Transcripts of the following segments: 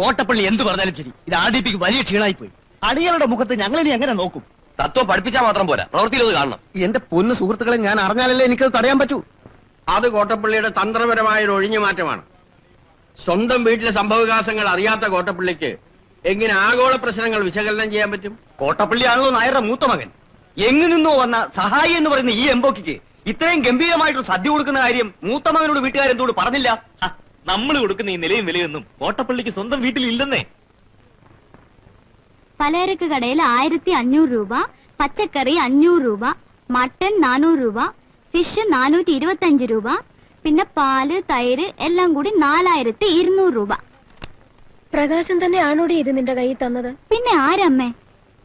കോട്ടപ്പള്ളി എന്ത് പറഞ്ഞാലും ശരി. ഇത് ആർ ഡി പിക്ക് വലിയ ക്ഷീണായി പോയി അടികളുടെ മുഖത്ത് ഞങ്ങൾ ഇനി എങ്ങനെ നോക്കും? തത്വം പഠിപ്പിച്ചാൽ മാത്രം പോരാ. പ്രവൃത്തിയിൽ അത് കാണണം. എന്റെ പൊന്ന് സുഹൃത്തുക്കളെ ഞാൻ അറിഞ്ഞാലല്ലേ എനിക്കത് തടയാൻ പറ്റൂ? അത് കോട്ടപ്പള്ളിയുടെ തന്ത്രപരമായ ഒരു ഒഴിഞ്ഞു മാറ്റമാണ്. സ്വന്തം വീട്ടിലെ സംഭവവികാസങ്ങൾ അറിയാത്ത കോട്ടപ്പള്ളിക്ക് എങ്ങനെ ആഗോള പ്രശ്നങ്ങൾ വിശകലനം ചെയ്യാൻ പറ്റും? കോട്ടപ്പള്ളിയാണല്ലോ നായരുടെ മൂത്ത മകൻ. എങ്ങു നിന്നോ വന്ന സഹായി എന്ന് പറയുന്ന ഈ എംബോക്കിക്ക് ഇത്രയും ഗംഭീരമായിട്ടൊരു സദ്യ കൊടുക്കുന്ന കാര്യം മൂത്ത മകനോട് വീട്ടുകാരെന്തോട് പറഞ്ഞില്ല? നമ്മൾ കൊടുക്കുന്ന ഈ നിലയും വിലയൊന്നും കോട്ടപ്പള്ളിക്ക് സ്വന്തം വീട്ടിൽ ഇല്ലെന്നേ പലചരക്ക് കടയിൽ ആയിരത്തി അഞ്ഞൂറ് രൂപ പച്ചക്കറി അഞ്ഞൂറ് രൂപ മട്ടൻ നാനൂറ് രൂപ ഫിഷ് നാനൂറ്റി ഇരുപത്തി അഞ്ച് രൂപ പിന്നെ പാൽ തൈര് എല്ലാം കൂടി നാലായിരത്തി ഇരുന്നൂറ് രൂപ. പ്രകാശം തന്നെ ആണോ ഇത് നിന്റെ കയ്യിൽ തന്നത്? പിന്നെ ആരമ്മേ?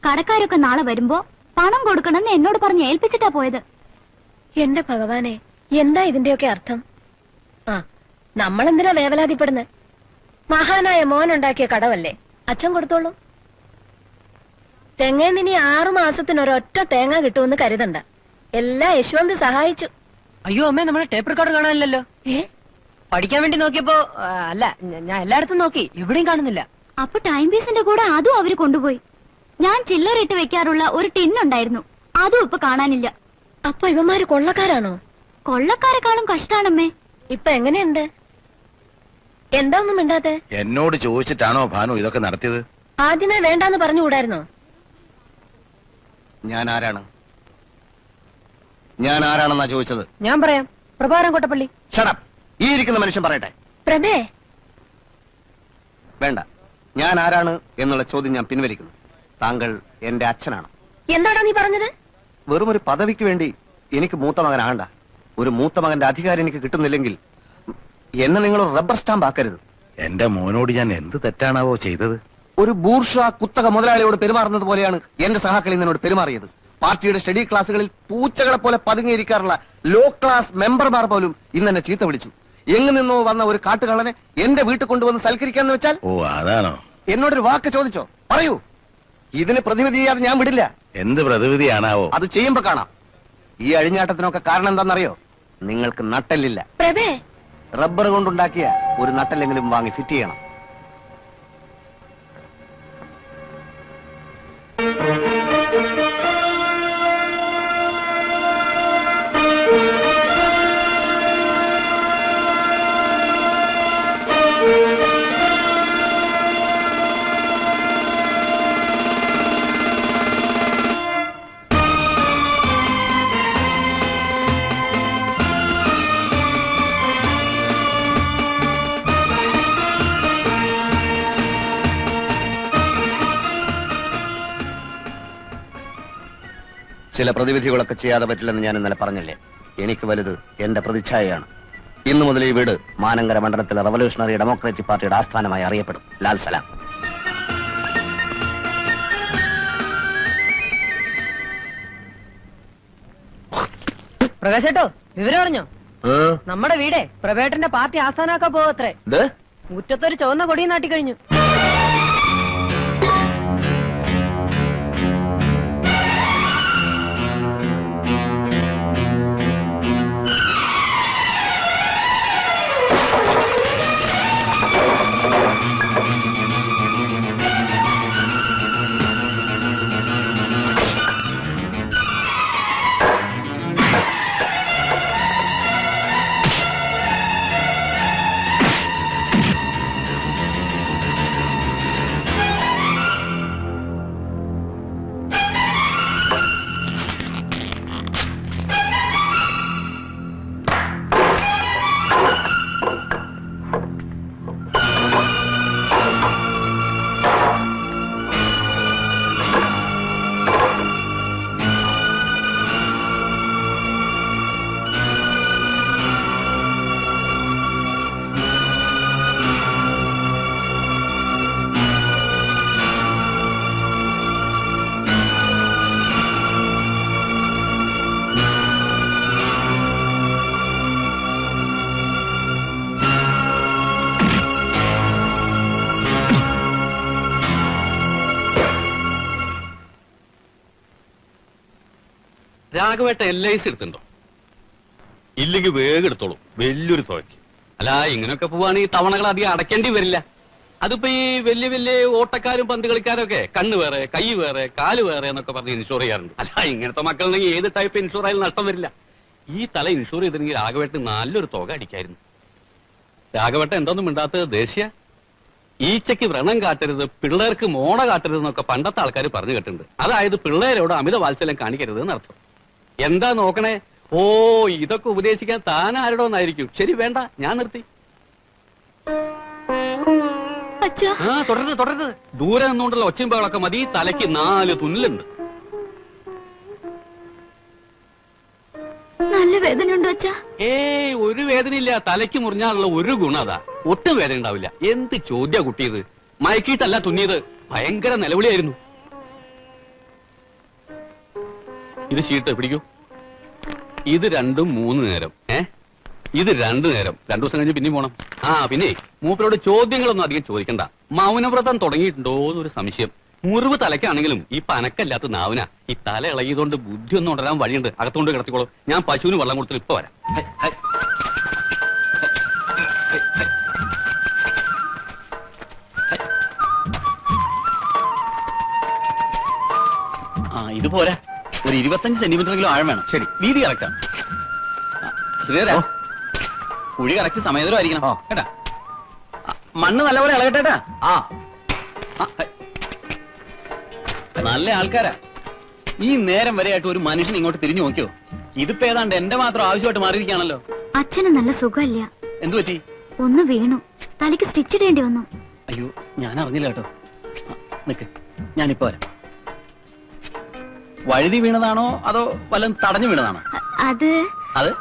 കടക്കാരൊക്കെ നാളെ വരുമ്പോ പണം കൊടുക്കണമെന്ന് എന്നോട് പറഞ്ഞ് ഏൽപ്പിച്ചിട്ടാ പോയത്. എന്റെ ഭഗവാനെ എന്താ ഇതിന്റെയൊക്കെ അർത്ഥം? നമ്മളെന്തിനാ വേവലാതിപ്പെടുന്നത് മഹാനായ മോനുണ്ടാക്കിയ കടവല്ലേ? അച്ഛൻ കൊടുത്തോളൂ. തെങ്ങേന്നിനി ആറു മാസത്തിന് ഒരൊറ്റ തേങ്ങ കിട്ടുമെന്ന് കരുതണ്ട. എല്ലാ യശ്വന്ത് സഹായിച്ചു. അയ്യോ അമ്മേ നമ്മളെ ടേപ്പ് റെക്കോർഡ് കാണാനില്ലല്ലോ. ഏ? പഠിക്കാൻ വേണ്ടി നോക്കിയപ്പോ അല്ല ഞാൻ എല്ലായിടത്തും നോക്കി എവിടെയും കാണുന്നില്ല. അപ്പൊ ടൈം പീസിന്റെ കൂടെ അതും അവർ കൊണ്ടുപോയി. ഞാൻ ചില്ലറിട്ട് വെക്കാറുള്ള ഒരു ടിൻ ഉണ്ടായിരുന്നു. അതും ഇപ്പൊ കാണാനില്ല. അപ്പൊ ഇവന്മാര് കൊള്ളക്കാരാണോ? കൊള്ളക്കാരെക്കാളും കഷ്ടാണമ്മേ. ഇപ്പൊ എങ്ങനെയുണ്ട്? എന്താ ഒന്നും മിണ്ടാത്തെ? എന്നോട് ചോദിച്ചിട്ടാണോ ഭാനു ഇതൊക്കെ നടത്തിയത്? ആദ്യമേ വേണ്ടാന്ന് പറഞ്ഞുകൂടായിരുന്നോ? ഞാൻ ആരാണ്? ഞാൻ ആരാണെന്നാ ചോദിച്ചത്? ഞാൻ പറയാം. പ്രഭാരം കോട്ടപ്പള്ളി. ഷടപ്പ് ഈ ഇരിക്കുന്ന മനുഷ്യൻ പറയട്ടെ. പ്രഭേ. വേണ്ട. ഞാൻ ആരാണ് എന്നുള്ള ചോദ്യം ഞാൻ പിൻവലിക്കുന്നു. താങ്കൾ എന്റെ അച്ഛനാണ്. എന്താടാ നീ പറഞ്ഞത്? വെറും ഒരു പദവിക്ക് വേണ്ടി എനിക്ക് മൂത്ത മകനാകണ്ട ഒരു മൂത്ത മകന്റെ അധികാരം എനിക്ക് കിട്ടുന്നില്ലെങ്കിൽ എന്നെ നിങ്ങൾ റബ്ബർ സ്റ്റാമ്പ് ആക്കരുത്. എന്റെ മോനോട് ഞാൻ എന്ത് തെറ്റാണാവോ ചെയ്തത്? ഒരു ബൂർഷ കുത്തക മുതലാളിയോട് പെരുമാറുന്നത് പോലെയാണ് എന്റെ സഹാക്കളി എന്നോട് പെരുമാറിയത്. പാർട്ടിയുടെ സ്റ്റഡി ക്ലാസ്സുകളിൽ പൂച്ചകളെ പോലെ പതുങ്ങിയിരിക്കാറുള്ള ലോ ക്ലാസ് മെമ്പർമാർ പോലും ഇന്ന് എന്നെ ചീത്ത വിളിച്ചു. എങ്ങു നിന്നോ വന്ന ഒരു കാട്ടുകള്ളനെ എന്റെ വീട്ടിൽ കൊണ്ടുവന്ന് സൽക്കരിക്കാന്ന് വെച്ചാൽ ഓ അതാണോ? എന്നോടൊരു വാക്ക് ചോദിച്ചോ? പറയൂ. ഇതിന് പ്രതിവിധി ചെയ്യാതെ ഞാൻ വിടില്ല. എന്ത് പ്രതിവിധിയാണാവോ? അത് ചെയ്യുമ്പോ കാണാം. ഈ അഴിഞ്ഞാട്ടത്തിനൊക്കെ കാരണം എന്താണെന്നറിയോ? നിങ്ങൾക്ക് നട്ടല്ലില്ല. പ്രഭേ റബ്ബർ കൊണ്ടുണ്ടാക്കിയ ഒരു നട്ടല്ലെങ്കിലും വാങ്ങി ഫിറ്റ് ചെയ്യണം. ചില പ്രതിവിധികളൊക്കെ ചെയ്യാതെ പറ്റില്ലെന്ന് ഞാൻ ഇന്നലെ പറഞ്ഞില്ലേ? എനിക്ക് വലുത് എന്റെ പ്രതിച്ഛായയാണ്. ഇന്നു മുതൽ ഈ വീട് മാനങ്കര മണ്ഡലത്തിലെ റവല്യൂഷണറി ഡെമോക്രാറ്റിക് പാർട്ടിയുടെ ആസ്ഥാനമായി അറിയപ്പെടും. ലാൽ സലാം. പ്രകാശേട്ടോ വിവരം അറിഞ്ഞോ? നമ്മുടെ വീടേ പ്രവേട്ടന്റെ പാർട്ടി ആസ്ഥാനാക്കാൻ പോവത്രേ. മുറ്റത്തൊരു ചുവന്ന കൊടിയും നാട്ടി രാഘവേട്ട എൽ ഐ സി എടുത്തുണ്ടോ ഇല്ലെങ്കിൽ വേഗം എടുത്തോളൂ. വലിയൊരു തുകയ്ക്ക് അല്ല ഇങ്ങനെയൊക്കെ പോവാണെങ്കിൽ തവണകൾ അധികം അടയ്ക്കേണ്ടി വരില്ല. അതിപ്പോ ഈ വലിയ വലിയ ഓട്ടക്കാരും പന്ത് കളിക്കാരും ഒക്കെ കണ്ണ് വേറെ കൈ വേറെ കാൽ വേറെ എന്നൊക്കെ പറഞ്ഞ് ഇൻഷുർ ചെയ്യാറുണ്ട്. അല്ല ഇങ്ങനത്തെ മക്കളുണ്ടെങ്കിൽ ഏത് ടൈപ്പ് ഇൻഷുർ ആയാലും നഷ്ടം വരില്ല. ഈ തല ഇൻഷുർ ചെയ്തിരുന്നെങ്കിൽ രാഘവേട്ട് നല്ലൊരു തുക അടിക്കായിരുന്നു. രാഘവേട്ട എന്തൊന്നും മിണ്ടാത്തത് ദേഷ്യ ഈച്ചയ്ക്ക് വ്രണം കാട്ടരുത് പിള്ളേർക്ക് മോണ കാട്ടരുത് എന്നൊക്കെ പണ്ടത്തെ ആൾക്കാർ പറഞ്ഞു കേട്ടിട്ടുണ്ട്. അതായത് പിള്ളേരോട് അമിത വാത്സല്യം കാണിക്കരുത് എന്നർത്ഥം. എന്താ നോക്കണേ? ഓ ഇതൊക്കെ ഉപദേശിക്കാൻ താൻ ആരോടൊന്നായിരിക്കും ശരി വേണ്ട ഞാൻ നിർത്തി. ആ തുടരുത് തുടരുത് ദൂരെ നിന്നുകൊണ്ടുള്ള ഒച്ചമ്പകളൊക്കെ മതി. തലയ്ക്ക് നാല് തുന്നലുണ്ട്. നല്ല വേദനയുണ്ടോ അച്ഛാ? ഏയ് ഒരു വേദനയില്ല. തലയ്ക്ക് മുറിഞ്ഞാലുള്ള ഒരു ഗുണ അതാ. ഒട്ടും വേദന ഉണ്ടാവില്ല. എന്ത് ചോദ്യ കുട്ടിയത്? മയക്കിയിട്ടല്ല തുന്നിയത്. ഭയങ്കര നിലവിളിയായിരുന്നു. ഇത് ഷീട്ട് പിടിക്കൂ. ഇത് രണ്ടും മൂന്ന് നേരം ഏ? ഇത് രണ്ടു നേരം. രണ്ടു ദിവസം കഴിഞ്ഞ് പിന്നെയും പോണം. ആ പിന്നെ മൂപ്പരോട് ചോദ്യങ്ങളൊന്നും അധികം ചോദിക്കണ്ട. മൗനവ്രതം തുടങ്ങിയിട്ടുണ്ടോ എന്നൊരു സംശയം. മുറിവ് തലയ്ക്കാണെങ്കിലും ഈ പനക്കല്ലാത്ത നാവിന. ഈ തല ഇളകിയതുകൊണ്ട് ബുദ്ധി ഒന്നും ഉണ്ടരാൻ വഴിയുണ്ട്. അകത്തോണ്ട് കിടത്തിക്കോളൂ. ഞാൻ പശുവിന് വെള്ളം കൊടുത്തിട്ട് ഇപ്പൊ വരാം. ആ ഇത് പോരാ. ഒരു ഇരുപത്തഞ്ച് സെന്റിമീറ്റർ എങ്കിലും ആഴം വേണം. ശരി. വീതി കറക്റ്റാ ശ്രീധരാ കുഴി കറക്റ്റ് സമയത്തരമായിരിക്കണം കേട്ടാ. ആ, മണ്ണ് നല്ലപോലെ ഇളകട്ടെ ആ. നല്ല ആൾക്കാരാ. ഈ നേരം വരെ ആയിട്ട് ഒരു മനുഷ്യൻ ഇങ്ങോട്ട് തിരിഞ്ഞു നോക്കിയോ? ഇതിപ്പോ ഏതാണ്ട് എന്റെ മാത്രം ആവശ്യമായിട്ട് മാറിയിരിക്കുകയാണല്ലോ. അച്ഛന് നല്ല സുഖമില്ല. എന്തു പറ്റി? ഒന്ന് വീണു. തലയ്ക്ക് സ്റ്റിച്ച് ഇടേണ്ടി വന്നു. അയ്യോ ഞാൻ അറിഞ്ഞില്ല കേട്ടോ നിക്ക്. ഞാനിപ്പോ വരാം. വഴുതി വീണതാണോ അതോ വല്ലതും തടഞ്ഞു വീണതാണോ? അത് അത്?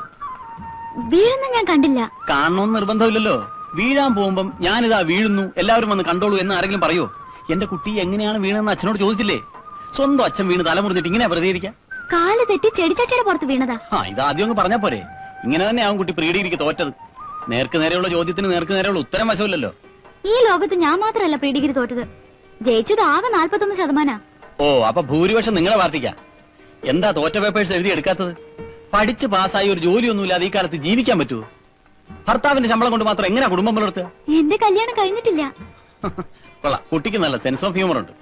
വീഴുന്ന ഞാൻ കണ്ടില്ല. കാണണമെന്ന് നിർബന്ധമില്ലല്ലോ. വീഴാൻ പോകുമ്പം ഞാനിതാ വീഴുന്നു എല്ലാവരും വന്ന് കണ്ടോളൂ എന്ന് ആരെങ്കിലും പറയോ? എന്റെ കുട്ടി എങ്ങനെയാണ് വീണെന്ന് അച്ഛനോട് ചോദിച്ചില്ലേ? സ്വന്തം അച്ഛൻ വീണ് തലമുറിഞ്ഞിട്ട് ഇങ്ങനെ പ്രതികരിക്കാം കാൽ തെറ്റി ചെടിച്ചട്ടിയുടെ പുറത്ത് വീണതാ. ആ ഇത് ആദ്യം അങ്ങ് പറഞ്ഞാ പോരെ. ഇങ്ങനെ തന്നെ ആവും കുട്ടി പ്രീഡിഗ്രിക്ക് തോറ്റത്. നേർക്ക് നേരെയുള്ള ചോദ്യത്തിന് നേർക്ക് നേരെയുള്ള ഉത്തരം വശമില്ലല്ലോ. ഈ ലോകത്ത് ഞാൻ മാത്രമല്ല പ്രീഡിഗ്രി തോറ്റത്. ജയിച്ചത് ആകെ നാൽപ്പത്തൊന്ന് ശതമാനാ. ഓ അപ്പൊ ഭൂരിപക്ഷം നിങ്ങളെ പാർട്ടിക്കാ എന്താ തോറ്റ പേപ്പേഴ്സ് എഴുതി എടുക്കാത്തത്? പഠിച്ച് പാസ്സായി ഒരു ജോലിയൊന്നുമില്ലാതെ ഈ കാലത്ത് ജീവിക്കാൻ പറ്റുമോ ഭർത്താവിന്റെ ശമ്പളം കൊണ്ട് മാത്രം എങ്ങനെയാ കുടുംബം പുലർത്തുക? എന്റെ കല്യാണം കഴിഞ്ഞിട്ടില്ല. കൊള്ളാം. കുട്ടിക്ക് നല്ല സെൻസ് ഓഫ് ഹ്യൂമർ ഉണ്ട്.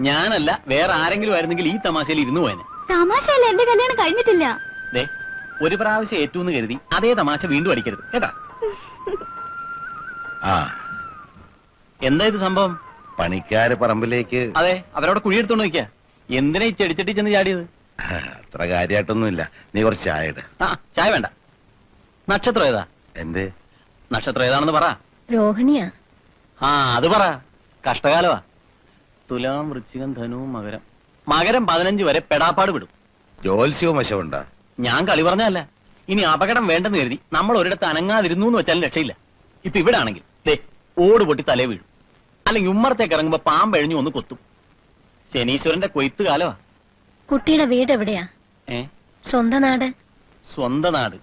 ഞാനല്ല വേറെ ആരെങ്കിലും ആയിരുന്നെങ്കിൽ ഈ തമാശയിൽ ഇരുന്നു പോയനെ. തമാശയല്ല എന്റെ കല്യാണം കഴിഞ്ഞിട്ടില്ല. ദേ ഒരു പ്രാവശ്യം ഏറ്റവും കരുതി അതേ തമാശ വീണ്ടും അടിക്കരുത്. കേട്ടാ? എന്താ ഇത് സംഭവം? പണിക്കാര് പറമ്പിലേക്ക്. അതെ അവരവിടെ കുഴിയെടുത്തോണ്ട് നോക്കിയാ എന്തിനാ ഈ ചെടിച്ചട്ടി ചെന്ന് ചാടിയത്? അത്ര കാര്യമായിട്ടൊന്നുമില്ല നീ കുറച്ച് ചായ ഇട്. ആ ചായ വേണ്ട. നക്ഷത്രം ഏതാ? എന്തേ? നക്ഷത്രം ഏതാണെന്ന് പറ. രോഹിണിയാ. ആ അത് പറ. കഷ്ടകാലമാ തുലാം വൃശ്ചികം ധനുവും മകരം. മകരം പതിനഞ്ച് വരെ പെടാപ്പാട് വിടും. ജോത്സ്യവും വശമുണ്ടാ? ഞാൻ കളി പറഞ്ഞല്ല ഇനി അപകടം വേണ്ടെന്ന് കരുതി നമ്മൾ ഒരിടത്ത് അനങ്ങാതിരുന്നു എന്ന് വെച്ചാലും രക്ഷയില്ല. ഇപ്പൊ ഇവിടെ ആണെങ്കിൽ ദേ ഓട് പൊട്ടി തലേ വീഴും. അല്ലെങ്കിൽ ഉമ്മറത്തേക്ക് ഇറങ്ങുമ്പോ പാമ്പ് എഴിഞ്ഞു ഒന്ന് കൊത്തും. ശനീശ്വരന്റെ കൊയ്ത്ത് കാലമാ. കുട്ടിയുടെ വീട് എവിടെയാ? ഏ? സ്വന്തം നാട്? സ്വന്തം നാട്.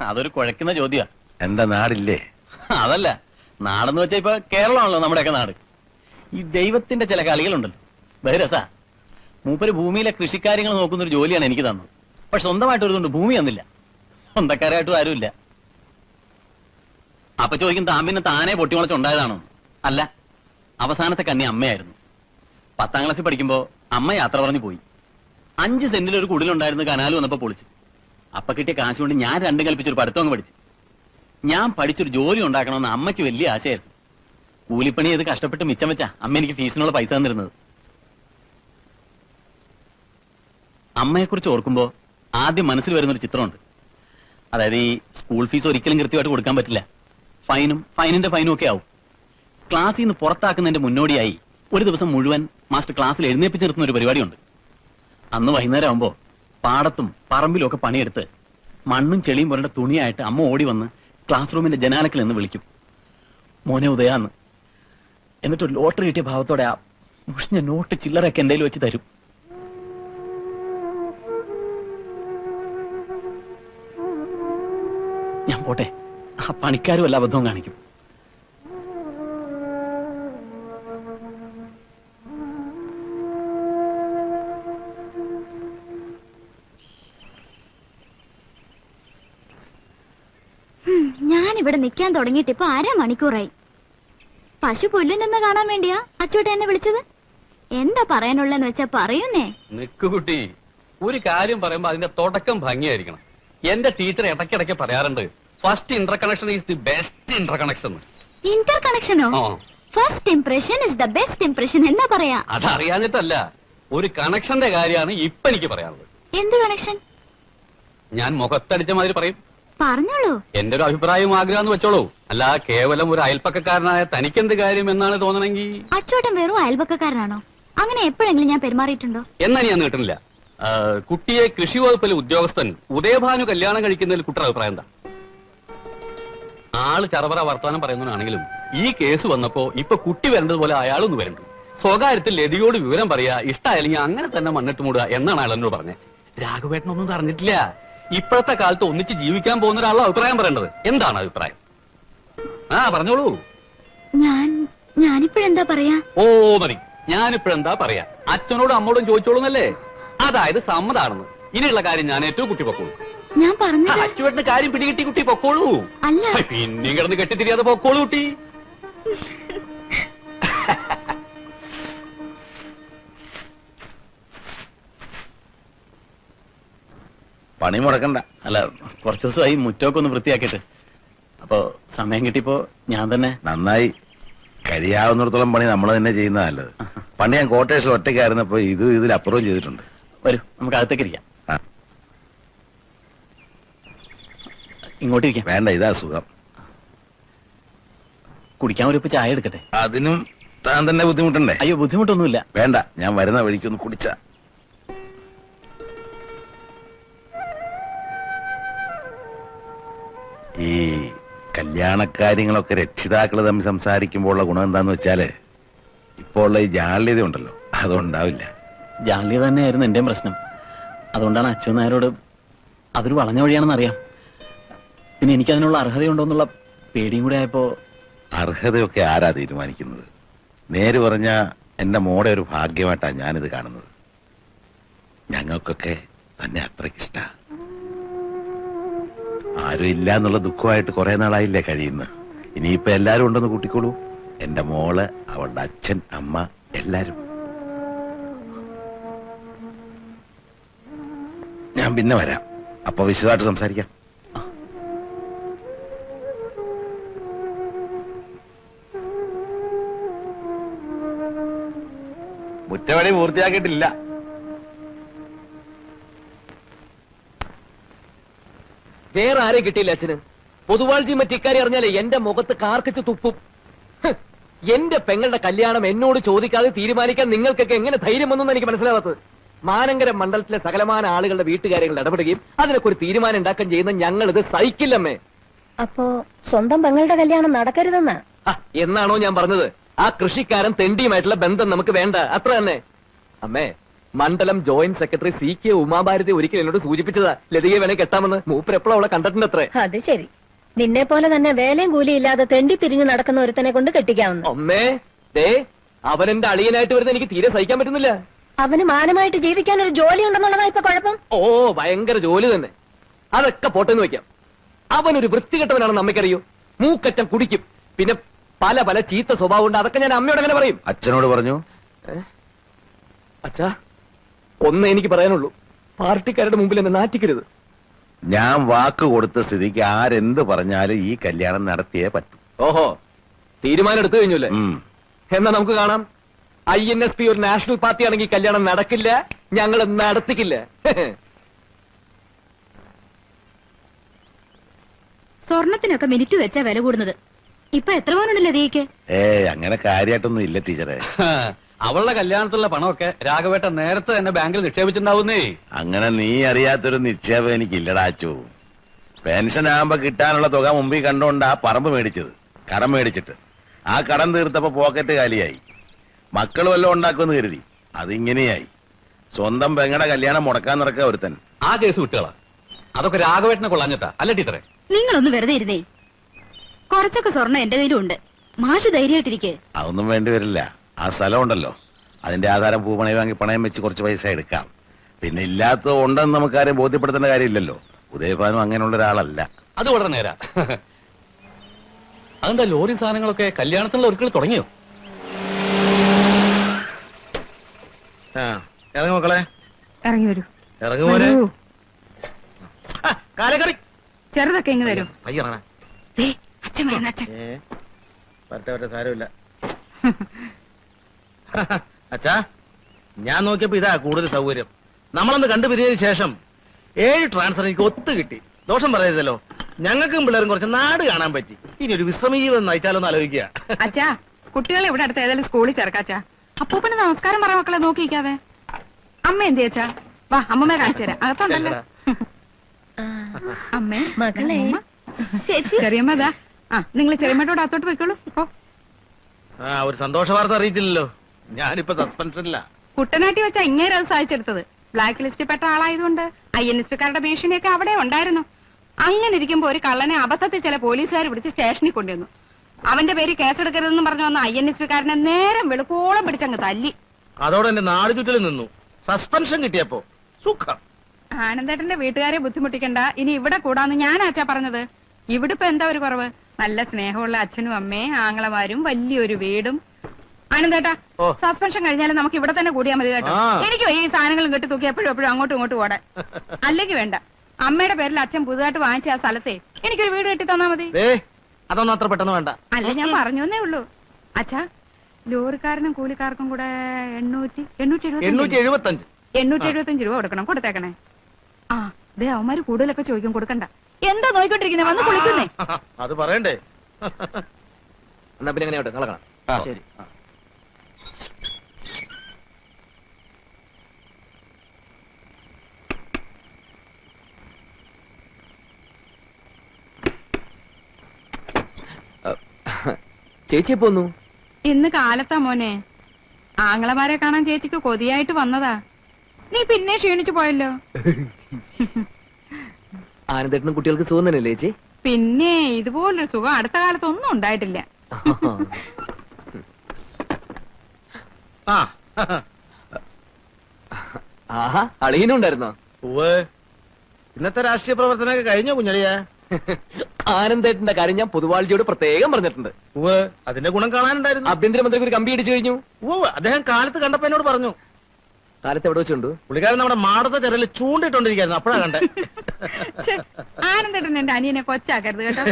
അതൊരു കുഴക്കുന്ന ചോദ്യാ എന്താ നാടില്ലേ? അതല്ല നാടെന്ന് വെച്ചാ ഇപ്പൊ കേരളമാണല്ലോ നമ്മുടെയൊക്കെ നാട്. ഈ ദൈവത്തിന്റെ ചില കളികളുണ്ടല്ലോ. ബഹിരസ മൂപ്പര് ഭൂമിയിലെ കൃഷിക്കാര്യങ്ങൾ നോക്കുന്ന ഒരു ജോലിയാണ് എനിക്ക് തന്നത്. പക്ഷെ സ്വന്തമായിട്ട് ഒരു തൊണ്ട് ഭൂമി തന്നില്ല. സ്വന്തക്കാരായിട്ടും ആരുമില്ല. അപ്പൊ ചോദിക്കും താമ്പിന് താനേ താനെ പൊട്ടിമുളച്ചുണ്ടായതാണോ അല്ല. അവസാനത്തെ കന്നി അമ്മയായിരുന്നു. പത്താം ക്ലാസ്സിൽ പഠിക്കുമ്പോ അമ്മ യാത്ര പറഞ്ഞു പോയി. അഞ്ച് സെന്റിൽ ഒരു കുടിലുണ്ടായിരുന്നു കനാൽ വന്നപ്പോ പൊളിച്ചു. അപ്പൊ കിട്ടിയ കാശ് കൊണ്ട് ഞാൻ രണ്ടും കൽപ്പിച്ചൊരു പഠിത്തം പഠിച്ചു. ഞാൻ പഠിച്ചൊരു ജോലി ഉണ്ടാക്കണമെന്ന് അമ്മയ്ക്ക് വലിയ ആശയായിരുന്നു. കൂലിപ്പണി ചെയ്ത് കഷ്ടപ്പെട്ട് മിച്ചം വെച്ചാ അമ്മ എനിക്ക് ഫീസിനുള്ള പൈസ തന്നിരുന്നത്. അമ്മയെ കുറിച്ച് ഓർക്കുമ്പോ ആദ്യം മനസ്സിൽ വരുന്നൊരു ചിത്രമുണ്ട്. അതായത് ഈ സ്കൂൾ ഫീസ് ഒരിക്കലും കൃത്യമായിട്ട് കൊടുക്കാൻ പറ്റില്ല. ഫൈനും ഫൈനിന്റെ ഫൈനും ഒക്കെ ആവും. ക്ലാസ്സിൽ നിന്ന് പുറത്താക്കുന്നതിന്റെ മുന്നോടിയായി ഒരു ദിവസം മുഴുവൻ മാസ്റ്റർ ക്ലാസ്സിൽ എഴുന്നേപ്പിച്ച് നിർത്തുന്ന ഒരു പരിപാടിയുണ്ട്. അന്ന് വൈകുന്നേരം ആകുമ്പോ പാടത്തും പറമ്പിലും ഒക്കെ പണിയെടുത്ത് മണ്ണും ചെളിയും പോലെ തുണിയായിട്ട് അമ്മ ഓടി വന്ന് ക്ലാസ് റൂമിന്റെ ജനാലക്കിൽ നിന്ന് വിളിക്കും. മോനെ ഉദയാന്ന്. എന്നിട്ട് ഒരു ലോട്ടറി കിട്ടിയ ഭാവത്തോടെ ആ മുഷിഞ്ഞ നോട്ട് ചില്ലറൊക്കെ എന്തെങ്കിലും വെച്ച് തരും. ഞാൻ പോട്ടെ. ആ പണിക്കാരും അല്ല അബദ്ധവും കാണിക്കും. നിൽക്കാൻ തുടങ്ങിയിട്ട് ഇപ്പൊ അര മണിക്കൂറായി പശു പുല്ലിനൊന്ന് കാണാൻ വേണ്ടിയാ അച്ചോട്ട എന്നെ വിളിച്ചത്? എന്താ പറയാനുള്ളെന്ന് വെച്ചാ പറയുന്നേ. നിക്കുകുട്ടി ഒരു കാര്യം പറയുമ്പോ അതിന്റെ തുടക്കം ഭംഗിയായിരിക്കണം. എന്റെ ടീച്ചർ ഇടയ്ക്കിടയ്ക്ക് പറയാറുണ്ട് first interconnection is the best interconnection Inter കണക്ഷനോ first impression is the best impression എന്നാ പറയാ? അതറിയാഞ്ഞിട്ടല്ല ഒരു കണക്ഷന്റെ കാര്യമാണ് ഇപ്പൊ എനിക്ക് പറയാനുള്ളത്. എന്ത് കണക്ഷൻ ഞാൻ മുഖത്തടിച്ച മാതിരി പറയും. പറഞ്ഞോളൂ. എന്റെ ഒരു അഭിപ്രായം ആഗ്രഹം വെച്ചോളൂ. അല്ല കേവലം ഒരു അയൽപ്പക്കക്കാരനായ തനിക്കെന്ത് കാര്യം എന്നാണ് തോന്നണമെങ്കിൽ അച്ചോട്ടൻ വെറും അയൽപ്പക്കക്കാരനാണോ? അങ്ങനെ എപ്പോഴെങ്കിലും ഞാൻ പെരുമാറിയിട്ടുണ്ടോ? എന്നാ ഞാൻ കേട്ടില്ല കുട്ടിയെ കൃഷി വകുപ്പിലെ ഉദ്യോഗസ്ഥൻ ഉദയഭാനു കല്യാണം കഴിക്കുന്നതിൽ കുട്ടിയുടെ അഭിപ്രായം എന്താ? ആൾ ചറവറ വർത്തമാനം പറയുന്നതാണെങ്കിലും ഈ കേസ് വന്നപ്പോ ഇപ്പൊ കുട്ടി വരേണ്ടത് പോലെ അയാളൊന്ന് വരണ്ടു. സ്വകാര്യത്തിൽ ലതിയോട് വിവരം പറയാ ഇഷ്ടമായില്ലെങ്കിൽ അങ്ങനെ തന്നെ മണ്ണിട്ട് മൂടുക എന്നാണ് അയാൾ എന്നോട് പറഞ്ഞത് രാഘവേട്ടനൊന്നും അറിഞ്ഞിട്ടില്ല. ഇപ്പോഴത്തെ കാലത്ത് ഒന്നിച്ച് ജീവിക്കാൻ പോകുന്ന ഒരാളുടെ അഭിപ്രായം പറയേണ്ടത്. എന്താണ് അഭിപ്രായം? ആ പറഞ്ഞോളൂ. ഞാൻ ഞാനിപ്പോഴെന്താ പറയാ? ഓ മതി. ഞാനിപ്പോഴെന്താ പറയാ? അച്ഛനോടും അമ്മോടും ചോദിച്ചോളൂന്നല്ലേ? അതായത് സമ്മതാണെന്ന്. ഇനിയുള്ള കാര്യം ഞാൻ ഏറ്റവും കുട്ടി പൊക്കോളൂ. ഞാൻ പറഞ്ഞു അച്ചുവേട്ടന് കാര്യം പിടികിട്ടി കുട്ടി പൊക്കോളൂ. അല്ല. പിന്നെയും കിടന്ന് കെട്ടിത്തിരിയാതെ പൊക്കോളൂ കുട്ടി. പണി മുടക്കണ്ട. അല്ല കുറച്ചു ദിവസമായി മുറ്റമൊക്കെ ഒന്ന് വൃത്തിയാക്കിയിട്ട്. അപ്പൊ സമയം കിട്ടിയപ്പോ ഞാൻ തന്നെ നന്നായി. കരിയാവുന്നിടത്തോളം പണി നമ്മൾ തന്നെ ചെയ്യുന്ന നല്ലത്. പണ്ട് ഞാൻ കോട്ടേഴ്സിൽ ഒറ്റയ്ക്കായിരുന്നപ്പോ ഇത് ഇതിൽ അപ്പുറവും ചെയ്തിട്ടുണ്ട്. വരൂ നമുക്ക് അകത്തേക്ക് ഇരിക്കാം. ഇങ്ങോട്ട് ഇങ്ങോട്ടിരിക്കാം വേണ്ട ഇതാ സുഖം. കുടിക്കാൻ ഒരു ചായ എടുക്കട്ടെ? അതിനും താൻ തന്നെ ബുദ്ധിമുട്ടുണ്ടേ? അയ്യോ ബുദ്ധിമുട്ടൊന്നുമില്ല. വേണ്ട ഞാൻ വരുന്ന വഴിക്കൊന്ന് കുടിച്ച. ഈ കല്യാണക്കാര്യങ്ങളൊക്കെ രക്ഷിതാക്കൾ തമ്മിൽ സംസാരിക്കുമ്പോഴുള്ള ഗുണം എന്താന്ന് വെച്ചാൽ ഇപ്പോൾ ഉള്ള ഈ ജാള്യത ഉണ്ടല്ലോ അതുണ്ടാവില്ല. ജാള്യത തന്നെയായിരുന്നു എന്റെയും പ്രശ്നം. അതുകൊണ്ടാണ് അച്ഛൻ നായരോട് അതൊരു വളഞ്ഞ വഴിയാണെന്ന് അറിയാം. പിന്നെ എനിക്ക് അതിനുള്ള അർഹതയുണ്ടോന്നുള്ള പേടിയും കൂടെ ആയപ്പോ അർഹതയൊക്കെ ആരാ തീരുമാനിക്കുന്നത്? നേര് പറഞ്ഞ എന്റെ മോടെ ഒരു ഭാഗ്യമായിട്ടാണ് ഞാനിത് കാണുന്നത്. ഞങ്ങൾക്കൊക്കെ തന്നെ അത്രയ്ക്കിഷ്ട. ആരും ഇല്ല എന്നുള്ള ദുഃഖമായിട്ട് കുറെ നാളായില്ലേ കഴിയുന്നു ഇനിയിപ്പോ എല്ലാരും ഉണ്ടെന്ന് കൂട്ടിക്കോളൂ. എന്റെ മോൾ അവളുടെ അച്ഛൻ അമ്മ എല്ലാരും. ഞാൻ പിന്നെ വരാം. അപ്പൊ വിശദമായിട്ട് സംസാരിക്കാം. മുറ്റവടി പൂർത്തിയാക്കിയിട്ടില്ല. വേറെ ആരെയും കിട്ടിയില്ല അച്ഛന്. പൊതുവാൾജി മറ്റിക്കാരി അറിഞ്ഞാലേ എന്റെ മുഖത്ത് കാർക്കിച്ച് തുപ്പും. എന്റെ പെങ്ങളുടെ കല്യാണം എന്നോട് ചോദിക്കാതെ തീരുമാനിക്കാൻ നിങ്ങൾക്കൊക്കെ എങ്ങനെ ധൈര്യം വന്നു എനിക്ക് മനസ്സിലാവാത്തത്. മാനങ്കര മണ്ഡലത്തിലെ സകലമാന ആളുകളുടെ വീട്ടുകാര്യങ്ങൾ ഇടപെടുകയും അതിനൊക്കെ ഒരു തീരുമാനം ഉണ്ടാക്കാൻ ചെയ്യുന്ന ഞങ്ങൾ ഇത് സഹിക്കില്ലമ്മേ. അപ്പോ സ്വന്തം പെങ്ങളുടെ കല്യാണം നടക്കരുതെന്നാ? എന്നാണോ ഞാൻ പറഞ്ഞത്? ആ കൃഷിക്കാരൻ തെണ്ടിയുമായിട്ടുള്ള ബന്ധം നമുക്ക് വേണ്ട. അത്ര തന്നെ. അമ്മേ മണ്ഡലം joint secretary C K Umabharathi ഒരിക്കൽ എന്നോട് സൂചിപ്പിച്ചതാ. ലതികയെ വേണേ കെട്ടാമെന്ന്. മൂപ്പർ എപ്പോഴും അവളെ കണ്ടിട്ടുണ്ട് അത്ര അത് ശരി. നിന്നെ പോലെ തന്നെ വേലയും കൂലിയില്ലാതെ ഇല്ലാതെ തെണ്ടി തിരിഞ്ഞു നടക്കുന്ന ഒരുത്തനെ കൊണ്ട് കെട്ടിക്കാവുന്നു. അമ്മേ ദേ അവൻ എന്റെ അളിയനായിട്ട് വരുന്ന എനിക്ക് തീരെ സഹിക്കാൻ പറ്റുന്നില്ല. അവന് മാനമായിട്ട് ജീവിക്കാൻ ഒരു ജോലി ഉണ്ടെന്നുള്ളതാ ഇപ്പൊ കുഴപ്പം? ഓ ഭയങ്കര ജോലി തന്നെ. അതൊക്കെ പോട്ടെന്ന് വെക്കാം അവൻ ഒരു വൃത്തികെട്ടവനാണെന്ന് അമ്മയ്ക്കറിയോ? മൂക്കറ്റം കുടിക്കും. പിന്നെ പല പല ചീത്ത സ്വഭാവം ഉണ്ട് അതൊക്കെ ഞാൻ അമ്മയോട് അങ്ങനെ പറയും? അച്ഛനോട് പറഞ്ഞു. അച്ഛാ ഒന്നേ എനിക്ക് പറയാനുള്ളൂ. പാർട്ടിക്കാരുടെ മുമ്പിൽ എന്നെ നാറ്റിക്കരുത്. ഞാൻ വാക്ക് കൊടുത്ത സ്ഥിതിക്ക് ആരെന്ത് പറഞ്ഞാലും ഈ കല്യാണം നടത്തിയേ പറ്റൂ. ഓഹോ തീരുമാനം എടുത്തു കഴിഞ്ഞല്ലേ? ഉം. എന്നാ നമുക്ക് കാണാം. ഐ എൻ എസ് പി ഒരു നാഷണൽ പാർട്ടി ആണെങ്കിൽ കല്യാണം നടക്കില്ല ഞങ്ങൾ നടത്തിക്കില്ല. സ്വർണത്തിനൊക്കെ മിനിറ്റ് വെച്ചാ വില കൂടുന്നത്. ഇപ്പൊ എത്ര പവനുണ്ടല്ലോ ലതികയ്ക്ക് ഏ അങ്ങനെ കാര്യമായിട്ടൊന്നും ഇല്ല ടീച്ചറെ. അവളുടെ കല്യാണത്തിലുള്ള പണമൊക്കെ രാഘവേട്ട നേരത്തെ തന്നെ ബാങ്കിൽ നിക്ഷേപിച്ചിട്ടുണ്ടാവുന്നേ. അങ്ങനെ നീ അറിയാത്തൊരു നിക്ഷേപം എനിക്കില്ലടാ അച്ചു. പെൻഷൻ ആകുമ്പോ കിട്ടാനുള്ള തുക മുമ്പിൽ കണ്ടോണ്ട് ആ പറമ്പ് മേടിച്ചത് കടം മേടിച്ചിട്ട്. ആ കടം തീർത്തപ്പോ പോക്കറ്റ് കാലിയായി. മക്കൾ വല്ലതും ഉണ്ടാക്കുമെന്ന് കരുതി അതിങ്ങനെയായി. സ്വന്തം പെങ്ങടെ കല്യാണം മുടക്കാൻ നടക്കുക ഒരുത്തൻ. ആ കേസ് വിട്ടുകളാ. അതൊക്കെ രാഘവേട്ടനെ കൊള്ളാഞ്ഞിട്ടാ അല്ല ടീച്ചറെ? നിങ്ങളൊന്ന് വെറുതെ ഇരുന്നേ. കുറച്ചൊക്കെ സ്വർണം എന്റെ കയ്യിലും ഉണ്ട്. മാഷ് ധൈര്യമായിട്ടിരിക്കെ. അതൊന്നും വേണ്ടി വരില്ല. ആ സ്ഥലം ഉണ്ടല്ലോ അതിന്റെ ആധാരം പൂപണയം വാങ്ങി പണയം വെച്ച് കുറച്ച് പൈസ എടുക്കാം. പിന്നെ ഇല്ലാത്തത് ഉണ്ടെന്ന് നമുക്ക് ആരെയും ബോധ്യപ്പെടുത്തേണ്ട കാര്യമില്ലല്ലോ. ഉദയഭാനും അങ്ങനെയുള്ള ഒരാളല്ല. അത് വളരെ നേരാ. അതെന്താ ലോറി സാധനങ്ങളൊക്കെ കല്യാണത്തിനുള്ള ഒരുക്കൾ തുടങ്ങിയോ? ആ ഇറങ്ങി മക്കളെ. ഇറങ്ങി വരൂ. ഇറങ്ങി പോലെ വരൂ. കാലക്കറി. ചെറുതൊക്കെ ഇങ്ങ് തരും. ദേ, അച്ഛൻ വരുന്ന അച്ഛൻ. വരട്ടെ സാരമില്ല. അച്ഛാ ഞാൻ നോക്കിയപ്പോ ഇതാ കൂടുതൽ സൗകര്യം. നമ്മളൊന്ന് കണ്ടുപിരിഞ്ഞതിന് ശേഷം ഏഴ് ട്രാൻസ്ഫർ എനിക്ക് ഒത്തു കിട്ടി. ദോഷം പറയരുതല്ലോ. ഞങ്ങൾക്കും പിള്ളേരും കുറച്ച് നാട് കാണാൻ പറ്റി. ഇനി ഒരു വിശ്രമ ജീവിതം ആലോചിക്കുക. അച്ഛാ കുട്ടികളെ ഇവിടെ അടുത്ത് ഏതായാലും സ്കൂളിൽ ചേർക്കാച്ചാ അപ്പൂപ്പന് നമസ്കാരം പറ മക്കളെ നോക്കിക്കാതെ അമ്മ എന്ത് അച്ഛാ? വാ അമ്മമ്മയെ കാണിച്ചു തരാം. അകത്തുണ്ടല്ലോ. അമ്മേ മകളെ. അമ്മ. ചെറിയമ്മ ഇതാ. ആ നിങ്ങൾ ചെറിയമ്മയോട് അകത്തോട്ട് പോയിക്കോളൂ. ഒരു സന്തോഷ വാർത്ത അറിയിച്ചില്ലല്ലോ. ഞാനിപ്പോ സസ്പെൻഷനില്ല കുട്ടനാട്ടി വെച്ചാ ഇങ്ങേരെ അത് സാധിച്ചെടുത്തത്. ബ്ലാക്ക് ലിസ്റ്റിൽ പെട്ട ആളായതുകൊണ്ട് ഐ എൻ എസ് പിക്കാരുടെ ഭീഷണിയൊക്കെ അവിടെ ഉണ്ടായിരുന്നു. അങ്ങനെ ഇരിക്കുമ്പോ ഒരു കള്ളനെ അബദ്ധത്തിൽ ചില പോലീസുകാർ പിടിച്ച് സ്റ്റേഷനിൽ കൊണ്ടുവന്നു. അവന്റെ പേര് കേസെടുക്കരുതെന്ന് പറഞ്ഞു വന്ന ഐ എൻ എസ് പിക്കാരനെ നേരം വെളുക്കോളം പിടിച്ചങ്ങ് തല്ലി. അതോടെ എന്റെ നാട് ചുറ്റൽ നിന്നു. സസ്പെൻഷൻ കിട്ടിയപ്പോ സുഖം. ആനന്ദേട്ടന്റെ വീട്ടുകാരെ ബുദ്ധിമുട്ടിക്കണ്ട. ഇനി ഇവിടെ കൂടാന്ന് ഞാൻ അച്ഛാ പറഞ്ഞത്. ഇവിടെ ഇപ്പൊ എന്താ ഒരു കുറവ്? നല്ല സ്നേഹമുള്ള അച്ഛനും അമ്മയും ആങ്ങളമാരും വലിയൊരു വീടും ആനന്ദേട്ടാ സസ്പെൻഷൻ കഴിഞ്ഞാലും നമുക്ക് ഇവിടെ തന്നെ കൂടിയാൽ മതി കേട്ടോ. എനിക്കോ ഈ സാധനങ്ങളും കെട്ടി തൂക്കി എപ്പോഴും എപ്പോഴും അങ്ങോട്ടും ഇങ്ങോട്ടും ഓടാൻ. അല്ലെങ്കിൽ വേണ്ട. അമ്മയുടെ പേരിൽ അച്ഛൻ പുതുതായിട്ട് വാങ്ങിച്ച ആ സ്ഥലത്തെ എനിക്കൊരു വീട് കെട്ടി തന്നാ മതി. ദേ അതൊന്നും അത്ര പെട്ടെന്ന് വേണ്ട. അല്ല ഞാൻ പറഞ്ഞു പറഞ്ഞേ ഉള്ളൂ. അച്ഛാ ലോറിക്കാരനും കൂലിക്കാർക്കും കൂടെ എണ്ണൂറ്റി എണ്ണൂറ്റി എണ്ണൂറ്റി എഴുപത്തി എഴുപത്തി അഞ്ച് എണ്ണൂറ്റി എഴുപത്തഞ്ച് രൂപ കൊടുക്കണം കൊടുത്തേക്കണേ. ആ ദേ അവന്മാര് കൂടുതലൊക്കെ ചോദിക്കും കൊടുക്കണ്ട. എന്താ നോയിക്കൊണ്ടിരിക്കുന്നത് വന്ന് കുളിക്കുന്നേ. അത് പറയണ്ടേ. എന്നാ പിന്നെ എങ്ങനെയോട്ടെ നടക്കണം ശരി. ചേച്ചി പോന്നു. ഇന്ന് കാലത്താ മോനെ. ആങ്ങളമാരെ കാണാൻ ചേച്ചിക്ക് കൊതിയായിട്ട് വന്നതാ. നീ പിന്നെ ക്ഷീണിച്ചു പോയല്ലോ. ആനന്ദേട്ടനും കുട്ടികൾക്ക് സുഖം തന്നെയല്ലേ ചേച്ചി? പിന്നെ ഇതുപോലൊരു സുഖം അടുത്ത കാലത്ത് ഒന്നും ഉണ്ടായിട്ടില്ല. ആ. ആഹാ അളിയനും ഉണ്ടായിരുന്നോ? ഇന്നത്തെ രാഷ്ട്രീയ പ്രവർത്തനമൊക്കെ കഴിഞ്ഞോ കുഞ്ഞളിയ? ആനന്ദേട്ടന്റെ കാര്യം ഞാൻ പൊതുവാളിജിയോട് പ്രത്യേകം പറഞ്ഞിട്ടുണ്ട്. അതിന്റെ ഗുണം കാണാനുണ്ടായിരുന്നു. ആഭ്യന്തരമന്ത്രിക്ക് ഒരു കമ്പി അടിച്ചു കഴിഞ്ഞു. ഓ അദ്ദേഹം കാലത്ത് കണ്ടപ്പോ എന്നോട് പറഞ്ഞു. കാലത്ത് എവിടെ വെച്ചുണ്ട്? പുള്ളിക്കാരൻ നമ്മുടെ മാടത്തെ തെരൽ ചൂണ്ടിട്ടോണ്ടിരിക്കായിരുന്നു അപ്പോഴാ കണ്ടേ. ആനന്ദേട്ടൻ എന്റെ അനിയനെ കൊച്ചാക്കരുത് കേട്ടോ.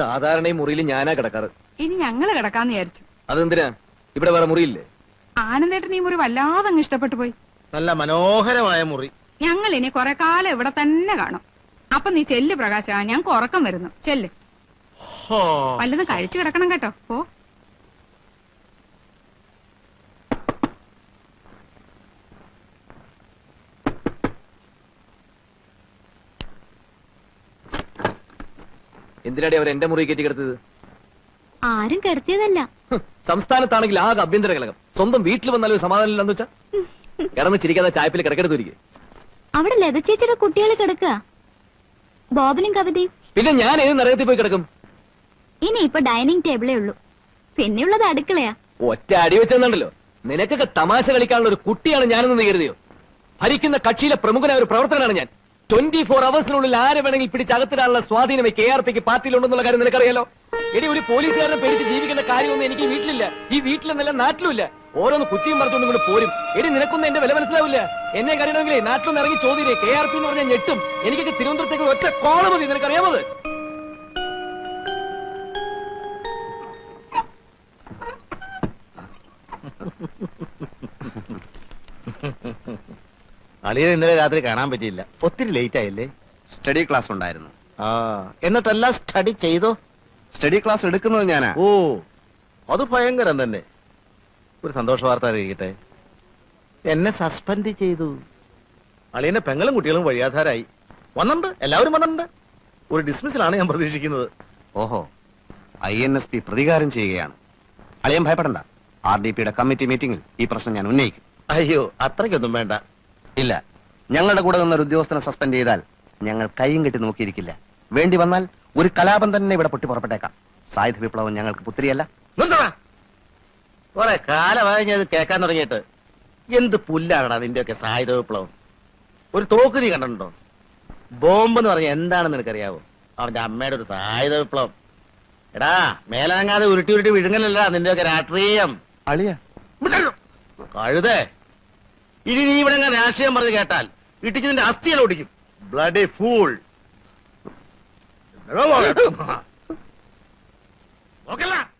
സാധാരണ ഈ മുറിയിൽ ഞാനാ കിടക്കാറ്. ഇനി ഞങ്ങൾ കിടക്കാന്ന് വിചാരിച്ചു. അതെന്തിനാ? ഇവിടെ വേറെ മുറിയില്ലേ? ആനന്ദേട്ടൻ ഈ മുറി വല്ലാതെ അങ്ങ് ഇഷ്ടപ്പെട്ടു പോയി. നല്ല മനോഹരമായ മുറി. ഞങ്ങൾ ഇനി കൊറേ കാലം ഇവിടെ തന്നെ കാണും. അപ്പൊ നീ ചെല്ല് പ്രകാശ. ഞങ്ങൾക്ക് ഉറക്കം വരുന്നു. ചെല്ല്. വല്ലതും കഴിച്ചു കിടക്കണം കേട്ടോ. ഓ എന്തിനാടി അവർ എന്റെ മുറി കയറ്റി കിടത്തത്? ആരും കിടത്തിയതല്ല. സംസ്ഥാനത്താണെങ്കിൽ ആകെ ആഭ്യന്തര കലകം സ്വന്തം വീട്ടിൽ വന്നാലും ഒരു സമാധാനം ഇല്ലെന്ന് വെച്ചാ? കിടന്ന് ചിരിക്കാതെ ചായപ്പിൽ കിടക്കരുത് അവിടെ ലത ചേച്ചിയുടെ കുട്ടികൾ കിടക്കുക ബോബനും കവിതയും. പിന്നെ ഞാൻ ഏത് നരകത്തിൽ പോയി കിടക്കും? ഇനി ഇപ്പൊ ഡൈനിങ് ടേബിളേ ഉള്ളൂ. പിന്നെയുള്ളത് അടുക്കളയാ. ഒറ്റ അടി വെച്ചെന്നുണ്ടല്ലോ. നിനക്കൊക്കെ തമാശ കളിക്കാനുള്ള ഒരു കുട്ടിയാണ് ഞാനെന്ന് കരുതിയോ? ഭരിക്കുന്ന കക്ഷിയിലെ പ്രമുഖനായ ഒരു പ്രവർത്തകനാണ് ഞാൻ. ട്വന്റി ഫോർ അവേഴ്സിനുള്ളിൽ ആരെ വേണമെങ്കിൽ പിടിച്ചകത്തിടാനുള്ള സ്വാധീനം കെ ആർ പിക്ക് പാർട്ടിയിലുണ്ടെന്നുള്ള കാര്യം നിനക്കറിയാലോ? എടി ഒരു പോലീസുകാരനെ പേടിച്ച് ജീവിക്കേണ്ട കാര്യമൊന്നും എനിക്ക് വീട്ടിലില്ല. ഈ വീട്ടിലെന്നല്ല നാട്ടിലുമില്ല. ഓരോന്ന് കുറ്റിയും പറിച്ചുകൊണ്ട് ഇങ്ങോട്ട് പോരും. എടി നിനക്കൊന്നും എന്റെ വില മനസ്സിലാവില്ല? എന്നെ കരുതണമെങ്കിൽ നാട്ടിൽ നിന്ന് ഇറങ്ങി ചോദ്യം കെ ആർ പി എന്ന് പറഞ്ഞാൽ ഞെട്ടും. എനിക്കൊക്കെ തിരുവനന്തപുരത്തേക്ക് ഒറ്റ കോള മതി. നിനക്കറിയാമത് അളിയെ ഇന്നലെ രാത്രി കാണാൻ പറ്റിയില്ല. ഒത്തിരി ലേറ്റ് ആയില്ലേ? സ്റ്റഡി ക്ലാസ് ഉണ്ടായിരുന്നു. ആ എന്നിട്ടെല്ലാം സ്റ്റഡി ചെയ്തോ? സ്റ്റഡി ക്ലാസ് എടുക്കുന്നത് ഞാനാ. ഓ അത് ഭയങ്കരം തന്നെ. ഒരു സന്തോഷ വാർത്ത അറിയിക്കട്ടെ? എന്നെ സസ്പെൻഡ് ചെയ്തു. അളിയന്റെ പെങ്ങളും കുട്ടികളും വഴിയാധാരായി. വന്നിട്ടുണ്ട്? എല്ലാവരും വന്നിട്ടുണ്ട്? ഒരു ഡിസ്മിസിലാണ് ഞാൻ പ്രതീക്ഷിക്കുന്നത്. ഓഹോ ഐ എൻ എസ് പി പ്രതികാരം ചെയ്യുകയാണ്. അളിയൻ ഭയപ്പെടണ്ട. ആർ ഡി പിയുടെ കമ്മിറ്റി മീറ്റിംഗിൽ ഈ പ്രശ്നം ഞാൻ ഉന്നയിക്കും. അയ്യോ അത്രയ്ക്കൊന്നും വേണ്ട. ഇല്ല ഞങ്ങളുടെ കൂടെ നിന്നൊരു ഉദ്യോഗസ്ഥനെ സസ്പെൻഡ് ചെയ്താൽ ഞങ്ങൾ കൈയും കെട്ടി നോക്കിയിരിക്കില്ല. വേണ്ടി വന്നാൽ ഒരു കലാപം തന്നെ ഇവിടെ പൊട്ടി പുറപ്പെട്ടേക്കാം സായുധ വിപ്ലവം ഞങ്ങൾക്ക് പുത്രിയല്ല. നിർത്തടാ. കൊറേ കാലമായി ഞാൻ കേൾക്കാൻ തുടങ്ങിയിട്ട്. എന്ത് പുല്ലാണടാ നിന്റെയൊക്കെ സായുധ വിപ്ലവം ഒരു തോക്ക് നീ കണ്ടിട്ടുണ്ടോ? ബോംബ് എന്ന് പറഞ്ഞ എന്താണെന്ന് അറിയാവോ അവന്റെ അമ്മയുടെ ഒരു സായുധ വിപ്ലവം എടാ മേലനങ്ങാതെ ഉരുട്ടി ഉരുട്ടി വിഴുങ്ങലല്ല നിന്റെയൊക്കെ രാഷ്ട്രീയം. കഴുതേ. ഇനി നീ ഇവിടെ രാഷ്ട്രീയം പറഞ്ഞ് കേട്ടാൽ ഇട്ടിച്ച് നിന്റെ അസ്ഥിയെ ഓടിക്കും ബ്ലഡ് ഫൂൾ. ഓക്കല്ല